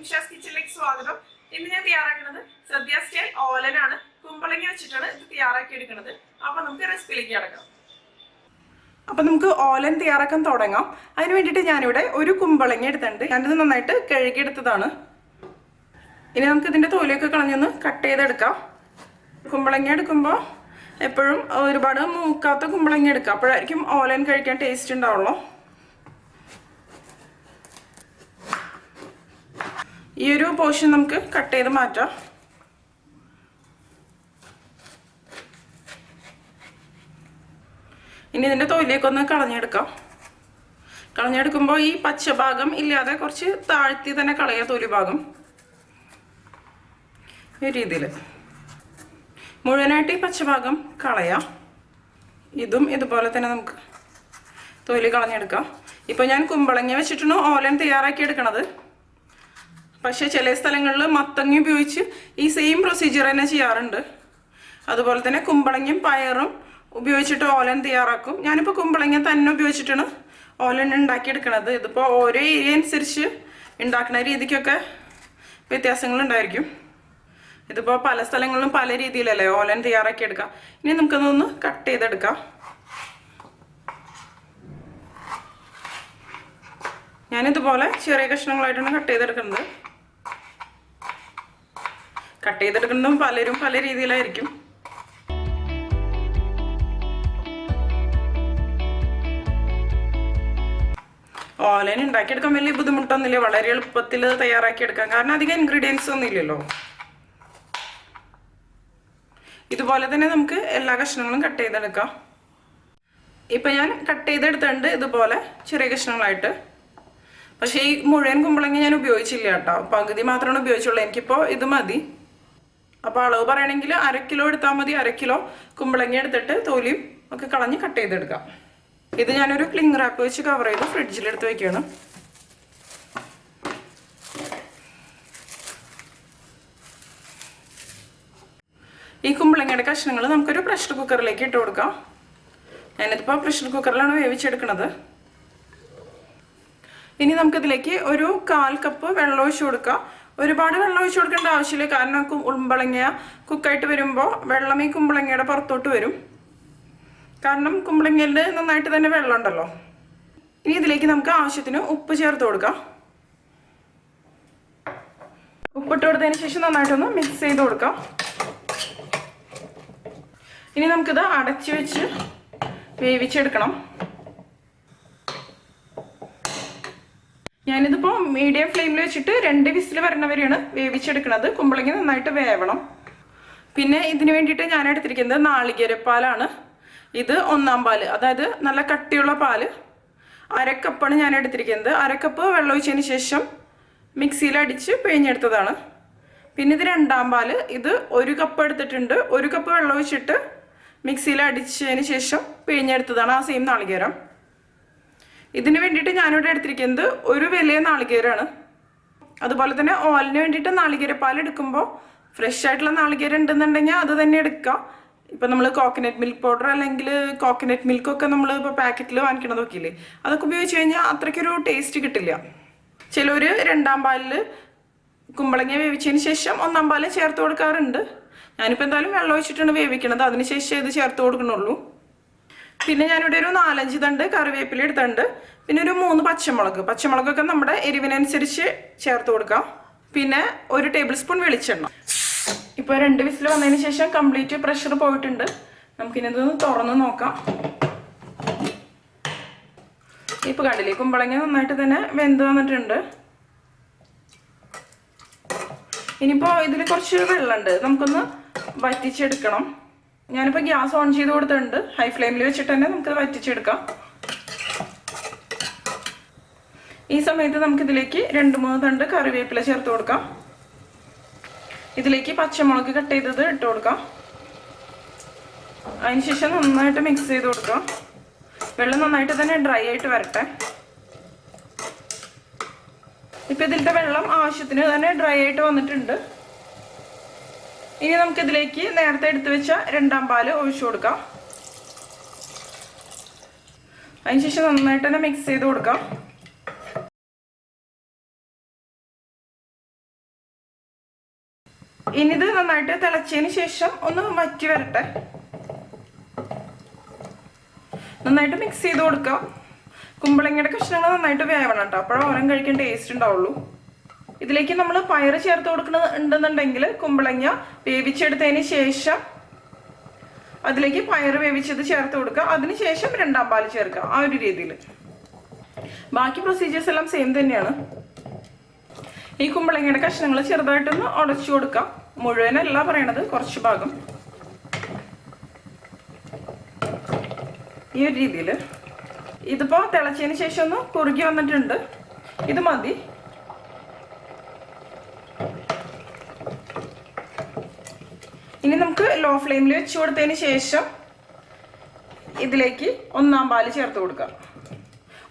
നിമിഷാസ് കിച്ചണിലേക്ക് സ്വാഗതം. ഇന്ന് ഞാൻ തയ്യാറാക്കുന്നത് സദ്യ സ്റ്റൈൽ ഓലനാണ്. കുമ്പളങ്ങി വെച്ചിട്ടാണ് ഇത് തയ്യാറാക്കി എടുക്കുന്നത്. അപ്പൊ നമുക്ക് റെസിപ്പിയിലേക്ക് കിടക്കാം. അപ്പൊ നമുക്ക് ഓലൻ തയ്യാറാക്കാൻ തുടങ്ങാം. അതിന് വേണ്ടിയിട്ട് ഞാനിവിടെ ഒരു കുമ്പളങ്ങി എടുത്തിട്ടുണ്ട്. ഞാനിത് നന്നായിട്ട് കഴുകിയെടുത്തതാണ്. ഇനി നമുക്ക് ഇതിന്റെ തോലൊക്കെ കളഞ്ഞൊന്ന് കട്ട് ചെയ്തെടുക്കാം. കുമ്പളങ്ങി എടുക്കുമ്പോൾ എപ്പോഴും ഒരുപാട് മൂക്കാത്ത കുമ്പളങ്ങി എടുക്കുക അപ്പോഴായിരിക്കും ഓലൻ കഴിക്കാൻ ടേസ്റ്റ് ഉണ്ടാവുള്ളൂ. ഈ ഒരു പോർഷൻ നമുക്ക് കട്ട് ചെയ്ത് മാറ്റാം. ഇനി ഇതിന്റെ തൊലിയൊക്കെ ഒന്ന് കളഞ്ഞെടുക്കാം. കളഞ്ഞെടുക്കുമ്പോൾ ഈ പച്ച ഭാഗം ഇല്ലാതെ കുറച്ച് താഴ്ത്തി തന്നെ കളയുക തൊലി ഭാഗം. ഈ രീതിയിൽ മുഴുവനായിട്ട് ഈ പച്ചഭാഗം കളയാം. ഇതും ഇതുപോലെ തന്നെ നമുക്ക് തൊലി കളഞ്ഞെടുക്കാം. ഇപ്പോൾ ഞാൻ കുമ്പളങ്ങി വെച്ചിട്ടാണ് ഓലൻ തയ്യാറാക്കി എടുക്കണത്. പക്ഷേ ചില സ്ഥലങ്ങളിൽ മത്തങ്ങ ഉപയോഗിച്ച് ഈ സെയിം പ്രൊസീജിയർ തന്നെ ചെയ്യാറുണ്ട്. അതുപോലെ തന്നെ കുമ്പളങ്ങയും പയറും ഉപയോഗിച്ചിട്ട് ഓലൻ തയ്യാറാക്കും. ഞാനിപ്പോൾ കുമ്പളങ്ങ തന്നെ ഉപയോഗിച്ചിട്ടാണ് ഓലൻ ഉണ്ടാക്കിയെടുക്കണത്. ഇതിപ്പോൾ ഓരോ ഏരിയ അനുസരിച്ച് ഉണ്ടാക്കുന്ന രീതിക്കൊക്കെ വ്യത്യാസങ്ങളുണ്ടായിരിക്കും. ഇതിപ്പോൾ പല സ്ഥലങ്ങളിലും പല രീതിയിലല്ലേ ഓലൻ തയ്യാറാക്കി എടുക്കാം. ഇനി നമുക്കതൊന്ന് കട്ട് ചെയ്തെടുക്കാം. ഞാനിതുപോലെ ചെറിയ കഷ്ണങ്ങളായിട്ടാണ് കട്ട് ചെയ്തെടുക്കുന്നത്. കട്ട് ചെയ്തെടുക്കുന്നതും പലരും പല രീതിയിലായിരിക്കും. ഓലൻ ഉണ്ടാക്കിയെടുക്കാൻ വലിയ ബുദ്ധിമുട്ടൊന്നുമില്ല. വളരെ എളുപ്പത്തിൽ തയ്യാറാക്കിയെടുക്കാം. കാരണം അധികം ഇൻഗ്രീഡിയൻസ് ഒന്നും ഇല്ലല്ലോ. ഇതുപോലെ തന്നെ നമുക്ക് എല്ലാ കഷ്ണങ്ങളും കട്ട് ചെയ്തെടുക്കാം. ഇപ്പം ഞാൻ കട്ട് ചെയ്തെടുത്തിട്ടുണ്ട് ഇതുപോലെ ചെറിയ കഷ്ണങ്ങളായിട്ട്. പക്ഷേ ഈ മുഴുവൻ കുമ്പളങ്ങി ഞാൻ ഉപയോഗിച്ചില്ല കേട്ടോ. പകുതി മാത്രമാണ് ഉപയോഗിച്ചുള്ളൂ. എനിക്കിപ്പോൾ ഇത് മതി. അപ്പോൾ അളവ് പറയണമെങ്കിൽ അര കിലോ എടുത്താൽ മതി അര കിലോ കുമ്പളങ്ങ എടുത്തിട്ട് തോലിയും ഒക്കെ കളഞ്ഞ് കട്ട് ചെയ്തെടുക്കാം. ഇത് ഞാനൊരു ക്ലിങ് റാപ്പ് വെച്ച് കവർ ചെയ്ത് ഫ്രിഡ്ജിലെടുത്ത് വയ്ക്കുകയാണ് ഈ കുമ്പളങ്ങയുടെ കഷ്ണങ്ങൾ നമുക്കൊരു പ്രഷർ കുക്കറിലേക്ക് ഇട്ട് കൊടുക്കാം. ഞാനിതിപ്പോൾ പ്രഷർ കുക്കറിലാണ് വേവിച്ചെടുക്കുന്നത് ഇനി നമുക്കിതിലേക്ക് ഒരു കാൽ കപ്പ് വെള്ളം ഒഴിച്ച് കൊടുക്കാം. ഒരുപാട് വെള്ളം ഒഴിച്ചു കൊടുക്കേണ്ട ആവശ്യമില്ല. കാരണം കുമ്പളങ്ങ കുക്കായിട്ട് വരുമ്പോൾ വെള്ളം ഈ കുമ്പളങ്ങയുടെ പുറത്തോട്ട് വരും. കാരണം കുമ്പളങ്ങയിൽ നന്നായിട്ട് തന്നെ വെള്ളം ഉണ്ടല്ലോ. ഇനി ഇതിലേക്ക് നമുക്ക് ആവശ്യത്തിന് ഉപ്പ് ചേർത്ത് കൊടുക്കാം. ഉപ്പിട്ട് കൊടുത്തതിന് ശേഷം നന്നായിട്ടൊന്ന് മിക്സ് ചെയ്ത് കൊടുക്കാം. ഇനി നമുക്കിത് അടച്ചു വെച്ച് വേവിച്ചെടുക്കണം. ഞാനിതിപ്പോൾ മീഡിയം ഫ്ലെയിമിൽ വെച്ചിട്ട് രണ്ട് വിസിൽ വരണവരെയാണ് വേവിച്ചെടുക്കുന്നത് കുമ്പളങ്ങി നന്നായിട്ട് വേവണം. പിന്നെ ഇതിന് വേണ്ടിയിട്ട് ഞാൻ എടുത്തിരിക്കുന്നത് നാളികേരപ്പാലാണ്. ഇത് ഒന്നാം പാൽ അതായത് നല്ല കട്ടിയുള്ള പാൽ. അരക്കപ്പാണ് ഞാൻ എടുത്തിരിക്കുന്നത്. അരക്കപ്പ് വെള്ളം ഒഴിച്ചതിന് ശേഷം മിക്സിയിൽ അടിച്ച് പിഴിഞ്ഞെടുത്തതാണ്. പിന്നെ ഇത് രണ്ടാം പാൽ ഇത് ഒരു കപ്പ് എടുത്തിട്ടുണ്ട്. ഒരു കപ്പ് വെള്ളം ഒഴിച്ചിട്ട് മിക്സിയിൽ അടിച്ചതിന് ശേഷം പിഴിഞ്ഞെടുത്തതാണ് ആ സെയിം നാളികേരം. ഇതിന് വേണ്ടിയിട്ട് ഞാനിവിടെ എടുത്തിരിക്കുന്നത് ഒരു വലിയ നാളികേരമാണ് അതുപോലെ തന്നെ ഓലിന് വേണ്ടിയിട്ട് നാളികേരപ്പാൽ എടുക്കുമ്പോൾ ഫ്രഷ് ആയിട്ടുള്ള നാളികേരം ഉണ്ടെന്നുണ്ടെങ്കിൽ അത് തന്നെ എടുക്കാം ഇപ്പം നമ്മൾ കോക്കനട്ട് മിൽക്ക് പൗഡർ അല്ലെങ്കിൽ കോക്കനട്ട് മിൽക്കൊക്കെ നമ്മൾ ഇപ്പോൾ പാക്കറ്റിൽ വാങ്ങിക്കണത് നോക്കിയില്ലേ? അതൊക്കെ ഉപയോഗിച്ച് കഴിഞ്ഞാൽ അത്രയ്ക്കൊരു ടേസ്റ്റ് കിട്ടില്ല. ചിലർ രണ്ടാം പാലിൽ കുമ്പളങ്ങ വേവിച്ചതിന് ശേഷം ഒന്നാം പാൽ ചേർത്ത് കൊടുക്കാറുണ്ട്. ഞാനിപ്പോൾ എന്തായാലും വെള്ളം ഒഴിച്ചിട്ടാണ് വേവിക്കണത്. അതിന് ശേഷം ഇത് ചേർത്ത് കൊടുക്കണുള്ളൂ. പിന്നെ ഞാനിവിടെ ഒരു നാലഞ്ച് തണ്ട് കറിവേപ്പില എടുത്തുണ്ട് പിന്നെ ഒരു മൂന്ന് പച്ചമുളക്. പച്ചമുളകൊക്കെ നമ്മുടെ എരിവിനനുസരിച്ച് ചേർത്ത് കൊടുക്കാം. പിന്നെ ഒരു ടേബിൾ സ്പൂൺ വെളിച്ചെണ്ണ. ഇപ്പോൾ രണ്ട് വിസിൽ വന്നതിന് ശേഷം കംപ്ലീറ്റ് പ്രഷർ പോയിട്ടുണ്ട്. നമുക്കിനി ഇതൊന്ന് തുറന്ന് നോക്കാം. ഇപ്പോൾ കണ്ടില്ലേ കുമ്പളങ്ങ നന്നായിട്ട് തന്നെ വെന്ത് വന്നിട്ടുണ്ട്. ഇനിയിപ്പോൾ ഇതിൽ കുറച്ച് വെള്ളമുണ്ട്. നമുക്കൊന്ന് വറ്റിച്ചെടുക്കണം. ഞാനിപ്പോൾ ഗ്യാസ് ഓൺ ചെയ്ത് കൊടുത്തിട്ടുണ്ട്. ഹൈ ഫ്ലെയിമിൽ വെച്ചിട്ട് തന്നെ നമുക്ക് വറ്റിച്ചെടുക്കാം. ഈ സമയത്ത് നമുക്ക് ഇതിലേക്ക് രണ്ട് മൂന്ന് തണ്ട് കറിവേപ്പില ചേർത്ത് കൊടുക്കാം. ഇതിലേക്ക് പച്ചമുളക് കട്ട് ചെയ്തത് ഇട്ട് കൊടുക്കാം. അതിനുശേഷം നന്നായിട്ട് മിക്സ് ചെയ്ത് കൊടുക്കാം. വെള്ളം നന്നായിട്ട് തന്നെ ഡ്രൈ ആയിട്ട് വരട്ടെ. ഇപ്പം ഇതിലത്തെ വെള്ളം ആവശ്യത്തിന് തന്നെ ഡ്രൈ ആയിട്ട് വന്നിട്ടുണ്ട്. ഇനി നമുക്കിതിലേക്ക് നേരത്തെ എടുത്തു വെച്ച രണ്ടാം പാൽ ഒഴിച്ചു കൊടുക്കാം. അതിനുശേഷം നന്നായിട്ട് തന്നെ മിക്സ് ചെയ്ത് കൊടുക്കാം. ഇനിത് നന്നായിട്ട് തിളച്ചതിന് ശേഷം ഒന്ന് വറ്റി വരട്ടെ. നന്നായിട്ട് മിക്സ് ചെയ്ത് കൊടുക്കാം. കുമ്പളങ്ങയുടെ കഷ്ണങ്ങൾ നന്നായിട്ട് വേവണം കേട്ടോ. അപ്പോഴേ ഓരോ കഴിക്കാൻ ടേസ്റ്റ് ഉണ്ടാവുള്ളൂ. ഇതിലേക്ക് നമ്മൾ പയറ് ചേർത്ത് കൊടുക്കണുണ്ടെന്നുണ്ടെങ്കിൽ കുമ്പളങ്ങ വേവിച്ചെടുത്തതിന് ശേഷം അതിലേക്ക് പയർ വേവിച്ചത് ചേർത്ത് കൊടുക്കുക. അതിനുശേഷം രണ്ടാം പാൽ ചേർക്കുക ആ ഒരു രീതിയിൽ. ബാക്കി പ്രൊസീജിയേഴ്സ് എല്ലാം സെയിം തന്നെയാണ്. ഈ കുമ്പളങ്ങയുടെ കഷ്ണങ്ങൾ ചെറുതായിട്ടൊന്ന് ഉടച്ചു കൊടുക്കാം മുഴുവനല്ല പറയണത് കുറച്ച് ഭാഗം. ഈ ഒരു രീതിയിൽ. ഇതിപ്പോൾ തിളച്ചതിന് ശേഷം ഒന്ന് കുറുകി വന്നിട്ടുണ്ട്. ഇത് മതി. ഇനി നമുക്ക് ലോ ഫ്ലെയിമിൽ വെച്ച് കൊടുത്തതിന് ശേഷം ഇതിലേക്ക് ഒന്നാം പാൽ ചേർത്ത് കൊടുക്കാം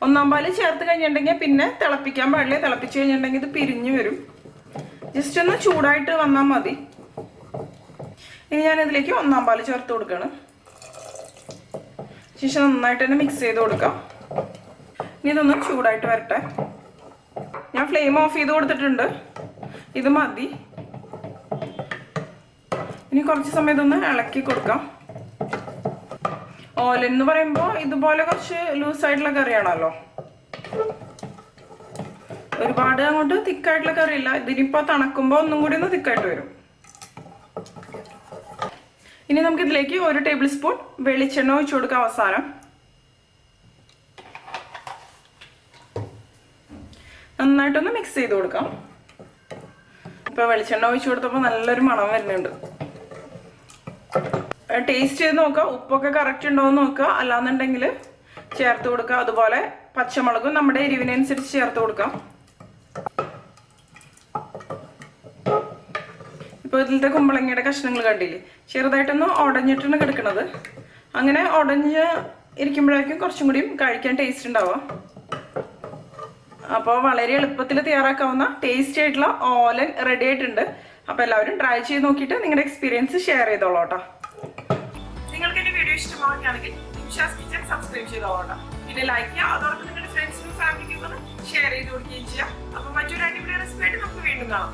ഒന്നാം പാൽ ചേർത്ത് കഴിഞ്ഞിട്ടുണ്ടെങ്കിൽ പിന്നെ തിളപ്പിക്കാൻ പാടില്ല. തിളപ്പിച്ച് കഴിഞ്ഞിട്ടുണ്ടെങ്കിൽ ഇത് പിരിഞ്ഞു വരും. ജസ്റ്റ് ഒന്ന് ചൂടായിട്ട് വന്നാൽ മതി. ഇനി ഞാൻ ഇതിലേക്ക് ഒന്നാം പാൽ ചേർത്ത് കൊടുക്കുകയാണ്. ശേഷം നന്നായിട്ട് തന്നെ മിക്സ് ചെയ്ത് കൊടുക്കാം. ഇനി ഇതൊന്ന് ചൂടായിട്ട് വരട്ടെ. ഞാൻ ഫ്ലെയിം ഓഫ് ചെയ്ത് കൊടുത്തിട്ടുണ്ട്. ഇത് മതി. ഇനി കുറച്ച് സമയം ഇതൊന്ന് ഇളക്കി കൊടുക്കാം. ഓല എന്ന് പറയുമ്പോൾ ഇതുപോലെ കുറച്ച് ലൂസായിട്ടുള്ള കറിയാണല്ലോ. ഒരുപാട് അങ്ങോട്ട് തിക്കായിട്ടുള്ള കറിയില്ല. ഇതിനിപ്പോൾ തണക്കുമ്പോൾ ഒന്നും കൂടി ഒന്ന് തിക്കായിട്ട് വരും. ഇനി നമുക്ക് ഇതിലേക്ക് ഒരു ടേബിൾ സ്പൂൺ വെളിച്ചെണ്ണ ഒഴിച്ചു കൊടുക്കാം അവസാനം. നന്നായിട്ടൊന്ന് മിക്സ് ചെയ്ത് കൊടുക്കാം. ഇപ്പൊ വെളിച്ചെണ്ണ ഒഴിച്ചു കൊടുത്തപ്പോൾ നല്ലൊരു മണം വരുന്നുണ്ട്. ടേസ്റ്റ് ചെയ്ത് നോക്കുക. ഉപ്പൊക്കെ കറക്റ്റ് ഉണ്ടോ എന്ന് നോക്കുക. അല്ലാന്നുണ്ടെങ്കിൽ ചേർത്ത് കൊടുക്കുക. അതുപോലെ പച്ചമുളകും നമ്മുടെ എരിവിനനുസരിച്ച് ചേർത്ത് കൊടുക്കാം ഇപ്പോൾ ഇതിലത്തെ കുമ്പളങ്ങയുടെ കഷ്ണങ്ങൾ കണ്ടില്ലേ? ചെറുതായിട്ടൊന്ന് ഉടഞ്ഞിട്ടാണ് കിടക്കുന്നത് അങ്ങനെ ഉടഞ്ഞ് ഇരിക്കുമ്പോഴേക്കും കുറച്ചും കൂടിയും കഴിക്കാൻ ടേസ്റ്റ് ഉണ്ടാവുക. അപ്പോൾ വളരെ എളുപ്പത്തിൽ തയ്യാറാക്കാവുന്ന ടേസ്റ്റി ആയിട്ടുള്ള ഓലൻ റെഡി ആയിട്ടുണ്ട്. അപ്പോൾ എല്ലാവരും ട്രൈ ചെയ്ത് നോക്കിയിട്ട് നിങ്ങളുടെ എക്സ്പീരിയൻസ് ഷെയർ ചെയ്തോളൂ കേട്ടോ. നിങ്ങൾക്ക് എന്റെ വീഡിയോ ഇഷ്ടമാവുകയാണെങ്കിൽ നിമിഷാസ് കിച്ചൺ സബ്സ്ക്രൈബ് ചെയ്തോളാം പിന്നെ ലൈക്ക് ചെയ്യുക. അതോടൊപ്പം നിങ്ങളുടെ ഫ്രണ്ട്സിനും ഫാമിലിക്കും ഷെയർ ചെയ്ത് കൊടുക്കുകയും ചെയ്യാം. അപ്പൊ മറ്റൊരു അടിപൊളി റെസിപ്പി ആയിട്ട് നമുക്ക് വീണ്ടും കാണാം.